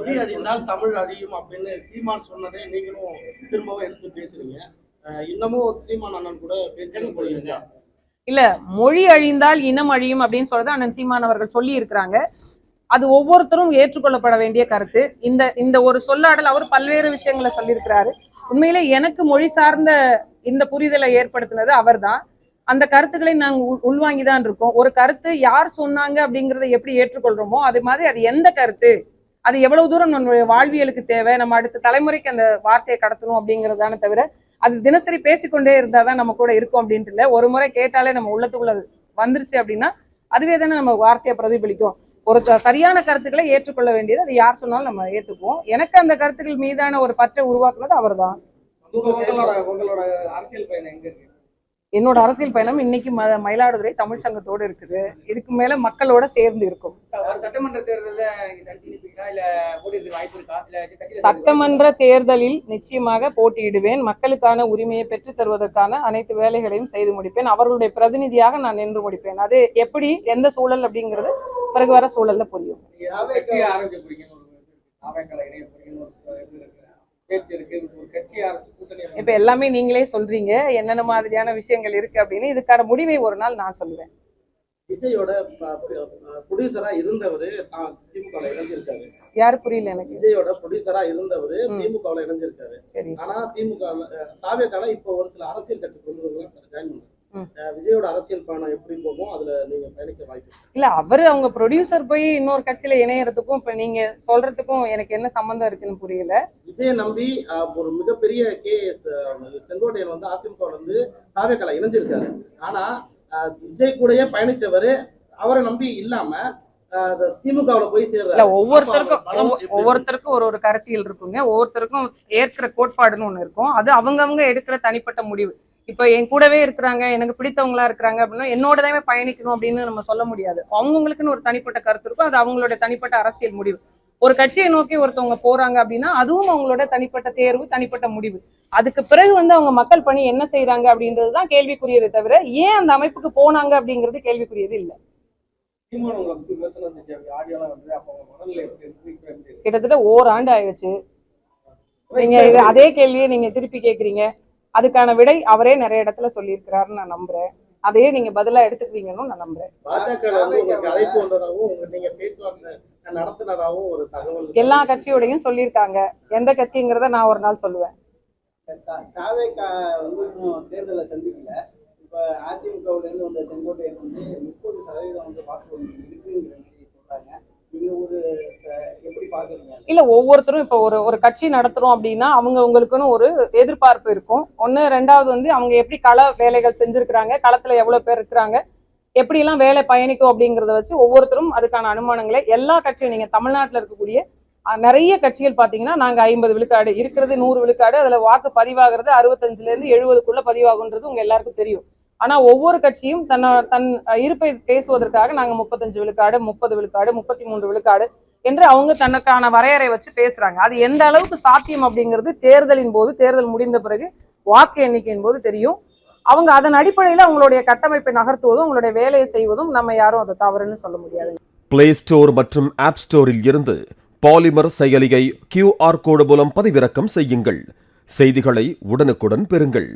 மொழி அழிந்தால் தமிழ் அழியும் அப்படின்னு சீமான் சொன்னதே நீங்களும் திரும்பவும் எடுத்து பேசுறீங்க. இன்னமும் சீமான் அண்ணன் கூட பேச்சு போயிருக்கா? இல்ல மொழி அழிந்தால் இனம் அழியும் அப்படின்னு சொல்றது அண்ணன் சீமான் அவர்கள் சொல்லி இருக்கிறாங்க அது ஒவ்வொருத்தரும் ஏற்றுக்கொள்ளப்பட வேண்டிய கருத்து. இந்த இந்த ஒரு சொல்லாடல் அவர் பல்வேறு விஷயங்களை சொல்லியிருக்கிறாரு. உண்மையிலே எனக்கு மொழி சார்ந்த இந்த புரிதலை ஏற்படுத்தினது அவர்தான். அந்த கருத்துக்களை நாங்கள் உள்வாங்கி தான் இருக்கோம். ஒரு கருத்து யார் சொன்னாங்க அப்படிங்கிறத எப்படி ஏற்றுக்கொள்றோமோ அது மாதிரி அது எந்த கருத்து? அது எவ்வளவு தூரம் நம்மளுடைய வாழ்வியலுக்கு தேவை? நம்ம அடுத்த தலைமுறைக்கு அந்த வார்த்தையை கடத்தணும் அப்படிங்கிறதான தவிர அது தினசரி பேசிக்கொண்டே இருந்தாதான் நம்ம கூட இருக்கும் அப்படின்ட்டு இல்ல. ஒரு முறை கேட்டாலே நம்ம உள்ளத்துக்குள்ள அது வந்துருச்சு அப்படின்னா அதுவே தானே நம்ம வார்த்தையை பிரதிபலிக்கும். ஒரு சரியான கருத்துக்களை ஏற்றுக்கொள்ள வேண்டியது அது யார் சொன்னாலும் நம்ம ஏற்றுக்குவோம் எனக்கு அந்த கருத்துக்கள் மீதான ஒரு பற்றை உருவாக்குனது அவர்தான். தான் உங்களோட அரசியல் பயணம் எங்க இருக்கு? என்னோட அரசியல் பயணம் இன்னைக்கு ம மயிலாடுதுறை தமிழ் சங்கத்தோடு இருக்குது. இதுக்கு மேல மக்களோட சேர்ந்து இருக்கும். சட்டமன்ற தேர்தல்ல நிச்சயமாக போட்டியிடுவேன். மக்களுக்கான உரிமையை பெற்றுத் தருவதற்கான அனைத்து வேலைகளையும் செய்து முடிப்பேன். அவர்களுடைய பிரதிநிதியாக நான் நின்று முடிப்பேன். அது எப்படி எந்த சூழல் அப்படிங்கிறது பிறகு வர சூழல்ல புரியும். இப்ப எல்லாமே நீங்களே சொல்றீங்க. என்னென்ன மாதிரியான விஷயங்கள் இருக்கு அப்படின்னு இதுக்கான முடிவை ஒரு நாள் நான் சொல்லுவேன். விஜயோட ப்ரொடியூசரா இருந்தவர் திமுக இணைஞ்சிருக்காரு. யாரு புரியல எனக்கு? விஜயோட ப்ரொடியூசரா இருந்தவர் ம். திமுக இணைஞ்சிருக்காரு. சரி. ஆனா திமுக தாவேக்கால இப்போ ஒரு சில அரசியல் கட்சி ஜாயின். பண்ணாங்க. விஜயோட அரசியல் பயணம் எப்படி போகும் அதுல நீங்க பயணிக்க வாய்ப்பு. இல்ல அவரு அவங்க ப்ரொடியூசர் போய் இன்னொரு கட்சியில இணையறதுக்கும் இப்ப நீங்க சொல்றதுக்கும் எனக்கு என்ன சம்பந்தம் இருக்குன்னு புரியல. விஜயை நம்பி ஒரு மிகப்பெரிய கே செங்கோட்டையன் வந்து அதிமுக வந்து தாவேக்கால இணைஞ்சிருக்காரு. ஆனா விஜய் கூடயே பயணிச்சவர் அவரை நம்பி இல்லாம ஒவ்வொருத்தருக்கும் ஒவ்வொருத்தருக்கும் ஒரு ஒரு கருத்தியல் இருக்குங்க. ஒவ்வொருத்தருக்கும் ஏற்கிற கோட்பாடுன்னு ஒண்ணு இருக்கும். அது அவங்கவங்க எடுக்கிற தனிப்பட்ட முடிவு. இப்ப என் கூடவே இருக்கிறாங்க எனக்கு பிடித்தவங்களா இருக்கிறாங்க அப்படின்னா என்னோடதாவே பயணிக்கணும் அப்படின்னு நம்ம சொல்ல முடியாது. அவங்கவுங்களுக்குன்னு ஒரு தனிப்பட்ட கருத்து இருக்கும். அது அவங்களோட தனிப்பட்ட அரசியல் முடிவு. ஒரு கட்சியை நோக்கி ஒருத்தவங்க போறாங்க அப்படின்னா அதுவும் அவங்களோட தனிப்பட்ட தேர்வு தனிப்பட்ட முடிவு. அதுக்கு பிறகு வந்து அவங்க மக்கள் பணி என்ன செய்யறாங்க அப்படின்றது தான் கேள்விக்குரியதே தவிர ஏன் அந்த அமைப்புக்கு போனாங்க அப்படிங்கிறது கேள்விக்குரியது இல்லை. கிட்டத்தட்ட ஓராண்டு ஆயிடுச்சு. நீங்க அதே கேள்வியை நீங்க திருப்பி கேக்குறீங்க. அதுக்கான விடை அவரே நிறைய இடத்துல சொல்லியிருக்கிறாருன்னு நான் நம்புறேன். அதையே நீங்க பதிலா எடுத்துக்குவீங்கன்னு நான் நம்புறேன். எல்லா கட்சியோடையும் சொல்லியிருக்காங்க. எந்த கட்சிங்கிறத நான் ஒரு நாள் சொல்லுவேன். தேர்தலை சந்திக்கல. இப்ப அதிமுகவுல இருந்து வந்த செங்கோட்டையன் வந்து முப்பது சதவீதம் வந்து வாக்குவங்கி இருக்குங்கிற மாதிரி சொல்றாங்க நீங்க ஒரு அஹ், எப்படி பாக்குறீங்க இல்ல ஒவ்வொருத்தரும் இப்போ ஒரு ஒரு கட்சி நடத்துறோம் அப்படின்னா அவங்க உங்களுக்குன்னு ஒரு எதிர்பார்ப்பு இருக்கும். ஒண்ணு ரெண்டாவது வந்து அவங்க எப்படி கள வேலைகள் செஞ்சிருக்கிறாங்க களத்துல எவ்வளவு பேர் இருக்கிறாங்க எப்படி எல்லாம் வேலை பயணிக்கும் அப்படிங்கறத வச்சு ஒவ்வொருத்தரும் அதுக்கான அனுமானங்களை எல்லா கட்சியும் நீங்க தமிழ்நாட்டுல இருக்கக்கூடிய நிறைய கட்சிகள் பாத்தீங்கன்னா நாங்க ஐம்பது விழுக்காடு இருக்கிறது நூறு விழுக்காடு அதுல வாக்கு பதிவாகிறது அறுபத்தஞ்சுல இருந்து பதிவாகுன்றது உங்க எல்லாருக்கும் தெரியும். ஆனா ஒவ்வொரு கட்சியும் தன்னோட தன் அஹ், இருப்பை பேசுவதற்காக நாங்க முப்பத்தஞ்சு விழுக்காடு முப்பது விழுக்காடு முப்பத்தி மூன்று விழுக்காடு என்று அவங்க தனக்கான வரையறை வச்சு பேசுறாங்க. அது எந்த அளவுக்கு சாத்தியம் அப்படிங்கிறது தேர்தலின் போது தேர்தல் முடிந்த பிறகு வாக்கு எண்ணிக்கையின் போது தெரியும். அவங்க அதன் அடிப்படையில் அவங்களுடைய கட்டமைப்பை நகர்த்துவதும் அவங்களுடைய வேலையை செய்வதும் நம்ம யாரும் அதை தவறுன்னு சொல்ல முடியாது. பிளே ஸ்டோர் மற்றும் ஆப் ஸ்டோரில் இருந்து பாலிமர் செயலியை கியூஆர் கோடு மூலம் பதிவிறக்கம் செய்யுங்கள். செய்திகளை உடனுக்குடன் பெறுங்கள்.